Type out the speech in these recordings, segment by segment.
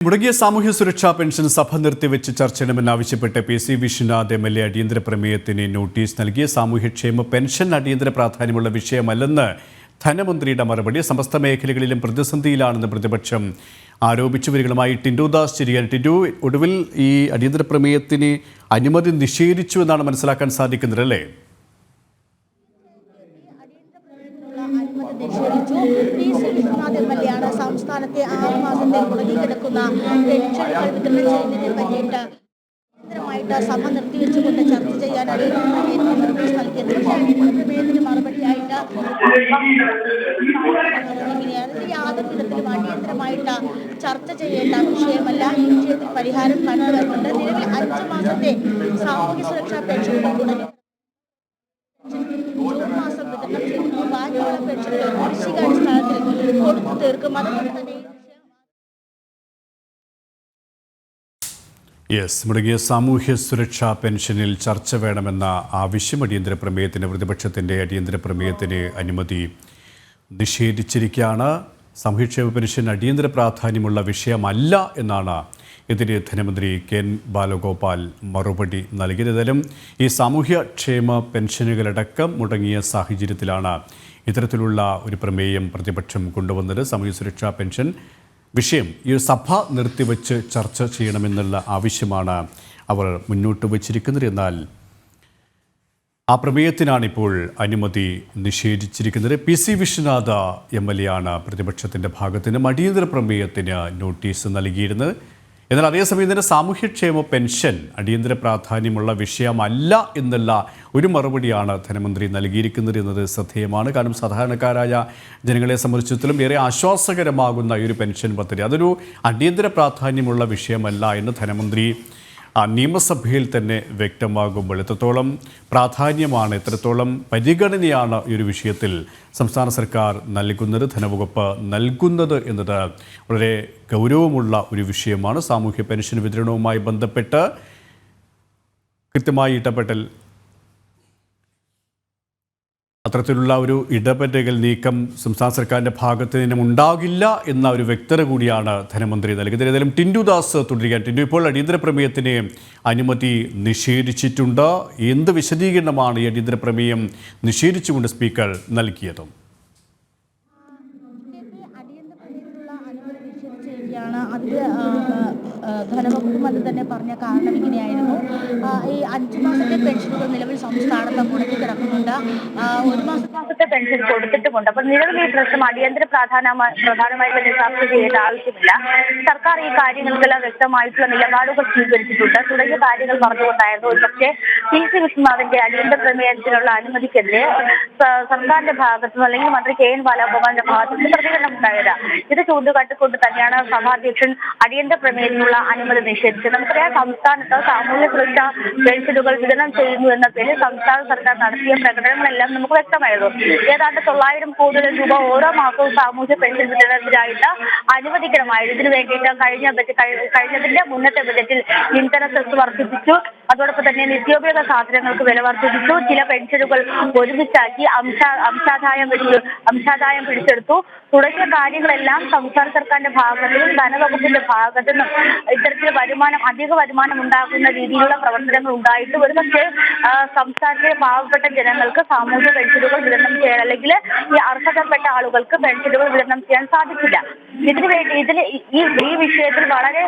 മുടങ്ങിയ സാമൂഹ്യ സുരക്ഷാ പെൻഷൻ സഭ നിർത്തിവെച്ച് ചർച്ച ചെയ്യണമെന്നാവശ്യപ്പെട്ട് P C Vishwanath M L A അടിയന്തര പ്രമേയത്തിന് നോട്ടീസ് നൽകിയ സാമൂഹ്യക്ഷേമ പെൻഷൻ അടിയന്തര പ്രാധാന്യമുള്ള വിഷയമല്ലെന്ന് ധനമന്ത്രിയുടെ മറുപടി. സമസ്ത മേഖലകളിലും പ്രതിസന്ധിയിലാണെന്ന് പ്രതിപക്ഷം ആരോപിച്ചു. വരികളുമായി ടിൻഡു ദാസ് ചിരിയാൻ ടിൻഡു ഒടുവിൽ ഈ അടിയന്തര പ്രമേയത്തിന് അനുമതി നിഷേധിച്ചു എന്നാണ് മനസ്സിലാക്കാൻ സാധിക്കുന്നത് അല്ലേ അനുമതി നിഷേധിച്ചു P C Vishwanath M L A ആണ് സംസ്ഥാനത്തെ ആറ് മാസത്തെ മുടങ്ങിക്കിടക്കുന്ന പെൻഷനുകൾ വിതരണം ചെയ്യുന്നതിനെ പറ്റിയിട്ട് അടിയന്തരമായിട്ട് സഭ നിർത്തിവെച്ചുകൊണ്ട് ചർച്ച പ്രമേയത്തിന് നിർദ്ദേശം പക്ഷേ അടിയന്തര പ്രമേയത്തിന് മറുപടിയായിട്ട് യാതൊരു വിധത്തിലും അടിയന്തരമായിട്ട് ചർച്ച ചെയ്യേണ്ട വിഷയമല്ല. ഈ വിഷയത്തിൽ പരിഹാരം കണ്ടുവരുന്നുണ്ട്. നിലവിൽ അഞ്ച് മാസത്തെ സാമൂഹ്യ സുരക്ഷാ തുടങ്ങി യെസ് മുടങ്ങിയ സാമൂഹ്യ സുരക്ഷാ പെൻഷനിൽ ചർച്ച വേണമെന്ന ആവശ്യം അടിയന്തര പ്രമേയത്തിന് പ്രതിപക്ഷത്തിന്റെ അടിയന്തര പ്രമേയത്തിന് അനുമതി നിഷേധിച്ചിരിക്കുകയാണ്. സാമൂഹ്യക്ഷേമ പെൻഷൻ അടിയന്തര പ്രാധാന്യമുള്ള വിഷയമല്ല എന്നാണ് ഇതിന് ധനമന്ത്രി കെൻ ബാലഗോപാൽ മറുപടി നൽകിയത്. ഈ ഈ സാമൂഹ്യക്ഷേമ പെൻഷനുകളടക്കം മുടങ്ങിയ സാഹചര്യത്തിലാണ് ഇത്തരത്തിലുള്ള ഒരു പ്രമേയം പ്രതിപക്ഷം കൊണ്ടുവന്നത്. സാമൂഹ്യ സുരക്ഷാ പെൻഷൻ വിഷയം ഈ സഭ നിർത്തിവെച്ച് ചർച്ച ചെയ്യണമെന്നുള്ള ആവശ്യമാണ് അവർ മുന്നോട്ട് വച്ചിരിക്കുന്നത്. എന്നാൽ ആ പ്രമേയത്തിനാണിപ്പോൾ അനുമതി നിഷേധിച്ചിരിക്കുന്നത്. P C Vishwanath M L A ആണ് പ്രതിപക്ഷത്തിന്റെ ഭാഗത്തിന് അടിയന്തര പ്രമേയത്തിന് നോട്ടീസ് നൽകിയിരുന്നത്. എന്നാൽ അതേസമയം തന്നെ സാമൂഹ്യക്ഷേമ പെൻഷൻ അടിയന്തര പ്രാധാന്യമുള്ള വിഷയമല്ല എന്നുള്ള ഒരു മറുപടിയാണ് ധനമന്ത്രി നൽകിയിരിക്കുന്നത് എന്നത് ശ്രദ്ധേയമാണ്. കാരണം സാധാരണക്കാരായ ജനങ്ങളെ സംബന്ധിച്ചിടത്തോളം ഏറെ ആശ്വാസകരമാകുന്ന ഈ ഒരു പെൻഷൻ പദ്ധതി അതൊരു അടിയന്തര പ്രാധാന്യമുള്ള വിഷയമല്ല എന്ന് ധനമന്ത്രി നിയമസഭയിൽ തന്നെ വ്യക്തമാകുമ്പോൾ എത്രത്തോളം പ്രാധാന്യമാണ് എത്രത്തോളം പരിഗണനയാണ് ഈ ഒരു വിഷയത്തിൽ സംസ്ഥാന സർക്കാർ നൽകുന്നത് ധനവകുപ്പ് നൽകുന്നത് എന്നത് വളരെ ഗൗരവമുള്ള ഒരു വിഷയമാണ്. സാമൂഹ്യ പെൻഷൻ വിതരണവുമായി ബന്ധപ്പെട്ട് കൃത്യമായി ഇടപെടൽ അത്തരത്തിലുള്ള ഒരു ഇടപെടൽ നീക്കം സംസ്ഥാന സർക്കാരിന്റെ ഭാഗത്ത് നിന്നും ഉണ്ടാകില്ല എന്ന ഒരു വ്യക്തത കൂടിയാണ് ധനമന്ത്രി നൽകിയത്. ഏതായാലും ടിൻഡുദാസ് തുടരുകയാണ്. ടിൻഡു ഇപ്പോൾ അടിയന്തര പ്രമേയത്തിന് അനുമതി നിഷേധിച്ചിട്ടുണ്ട്. എന്ത് വിശദീകരണമാണ് ഈ അടിയന്തര പ്രമേയം നിഷേധിച്ചുകൊണ്ട് സ്പീക്കർ നൽകിയത്? ബിജെപി അടിയന്തര പ്രമേയത്തിനുള്ള അനുമതി നിഷേധിച്ചിരിക്കുകയാണ് അതിൽ ധനവകുപ്പ് തന്നെ പറഞ്ഞ കാരണം ഇങ്ങനെയായിരുന്നു. ഈ അഞ്ചു മാസത്തെ പെൻഷനുകൾ നിലവിൽ സംസ്ഥാനത്ത് മുടക്കി കിടക്കുന്നുണ്ട്. ഒരു മാസത്തെ പെൻഷൻ കൊടുത്തിട്ടുമുണ്ട്. അപ്പൊ നിലവിൽ ഈ പ്രശ്നം അടിയന്തര പ്രാധാന്യമായി പ്രധാനമായി തന്നെ ചർച്ച ചെയ്യേണ്ട ആവശ്യമില്ല. സർക്കാർ ഈ കാര്യങ്ങൾക്കെല്ലാം വ്യക്തമായിട്ടുള്ള നിലപാടുകൾ സ്വീകരിച്ചിട്ടുണ്ട്. തുടങ്ങിയ കാര്യങ്ങൾ പറഞ്ഞുകൊണ്ടായിരുന്നു. പക്ഷേ പി സി വിശ്വനാഥിന്റെ അടിയന്തര പ്രമേയത്തിനുള്ള അനുമതിക്കെതിരെ സർക്കാരിന്റെ ഭാഗത്തു നിന്ന് അല്ലെങ്കിൽ മന്ത്രി കെ എൻ ബാലഗോപാലിന്റെ ഭാഗത്തു നിന്ന് പ്രതികരണം ഉണ്ടായത്. ഇത് ചൂണ്ടുകാട്ടിക്കൊണ്ട് തന്നെയാണ് സഭാധ്യക്ഷൻ അടിയന്തര പ്രമേയത്തിനുള്ള അനുമതി നിഷേധിച്ചു. നമുക്കറിയാം സംസ്ഥാനത്ത് സാമൂഹ്യ സുരക്ഷാ പെൻഷനുകൾ വിതരണം ചെയ്യുന്നു എന്ന പേരിൽ സംസ്ഥാന സർക്കാർ നടത്തിയ പ്രകടനങ്ങളെല്ലാം നമുക്ക് വ്യക്തമായിരുന്നു. ഏതാണ്ട് തൊള്ളായിരം കോടി രൂപ ഓരോ മാസവും സാമൂഹ്യ പെൻഷൻ വിതരണത്തിനായിട്ട് അനുവദിക്കണമായിരുന്നു. ഇതിനു വേണ്ടിയിട്ട് കഴിഞ്ഞ ബജറ്റ് കഴി- കഴിഞ്ഞതിന്റെ മുന്നത്തെ ബജറ്റിൽ ഇന്ധന സെസ് വർദ്ധിപ്പിച്ചു. അതോടൊപ്പം തന്നെ നിത്യോപയോഗ സാധനങ്ങൾക്ക് വില വർദ്ധിപ്പിച്ചു. ചില പെൻഷനുകൾ ഒരുമിച്ചാക്കി അംശ അംശാദായം പിടിച്ചു അംശാദായം പിടിച്ചെടുത്തു. തുടങ്ങിയ കാര്യങ്ങളെല്ലാം സംസ്ഥാന സർക്കാരിന്റെ ഭാഗത്തു നിന്നും ധനവകുപ്പിന്റെ ഭാഗത്തു നിന്നും ഇത്തരത്തിൽ വരുമാനം അധിക വരുമാനം ഉണ്ടാക്കുന്ന രീതിയിലുള്ള പ്രവർത്തനങ്ങൾ ഉണ്ടായിട്ട് ഒരു പക്ഷേ സംസ്ഥാനത്തെ പാവപ്പെട്ട ജനങ്ങൾക്ക് സാമൂഹ്യ പെൻഷനുകൾ വിതരണം ചെയ്യാൻ അല്ലെങ്കിൽ ഈ അർഹതപ്പെട്ട ആളുകൾക്ക് പെൻഷനുകൾ വിതരണം ചെയ്യാൻ സാധിക്കില്ല ഇതിനു വേണ്ടി ഇതിന് ഈ- ഈ വിഷയത്തിൽ വളരെ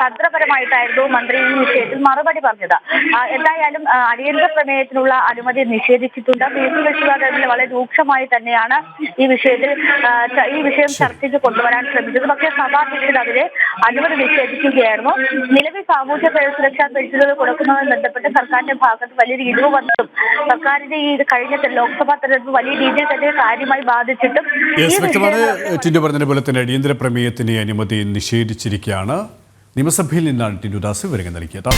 തന്ത്രപരമായിട്ടായിരുന്നു മന്ത്രി ഈ വിഷയത്തിൽ മറുപടി പറഞ്ഞത്. ആ, എന്തായാലും അടിയന്തര പ്രമേയത്തിനുള്ള അനുമതി നിഷേധിച്ചിട്ടുണ്ട്. പി സി വിശ്വനാഥിൽ വളരെ രൂക്ഷമായി തന്നെയാണ് ഈ വിഷയത്തിൽ ഈ വിഷയം ചർച്ചയ്ക്ക് കൊണ്ടുവരാൻ ശ്രമിച്ചത്. പക്ഷേ സഭാധ്യക്ഷൻ അതിനെ അനുമതി നിഷേധിക്കുകയായിരുന്നു. നിലവിൽ സാമൂഹ്യ സുരക്ഷാ പെൻഷനുകൾ കൊടുക്കുന്നതുമായി ബന്ധപ്പെട്ട് സർക്കാരിന്റെ ഭാഗത്ത് വലിയൊരു ഇടിവ് വന്നതും സർക്കാരിന്റെ ഈ കഴിഞ്ഞ ലോക്സഭാ തെരഞ്ഞെടുപ്പ് വലിയ രീതിയിൽ തന്നെ കാര്യമായി ബാധിച്ചിട്ടും ടിൻഡു പറഞ്ഞതുപോലെ തന്നെ അടിയന്തര പ്രമേയത്തിന് അനുമതി നിഷേധിച്ചിരിക്കുകയാണ്. നിയമസഭയിൽ നിന്നാണ് ടിൻഡു ദാസ് വിവരങ്ങൾ നൽകിയത്.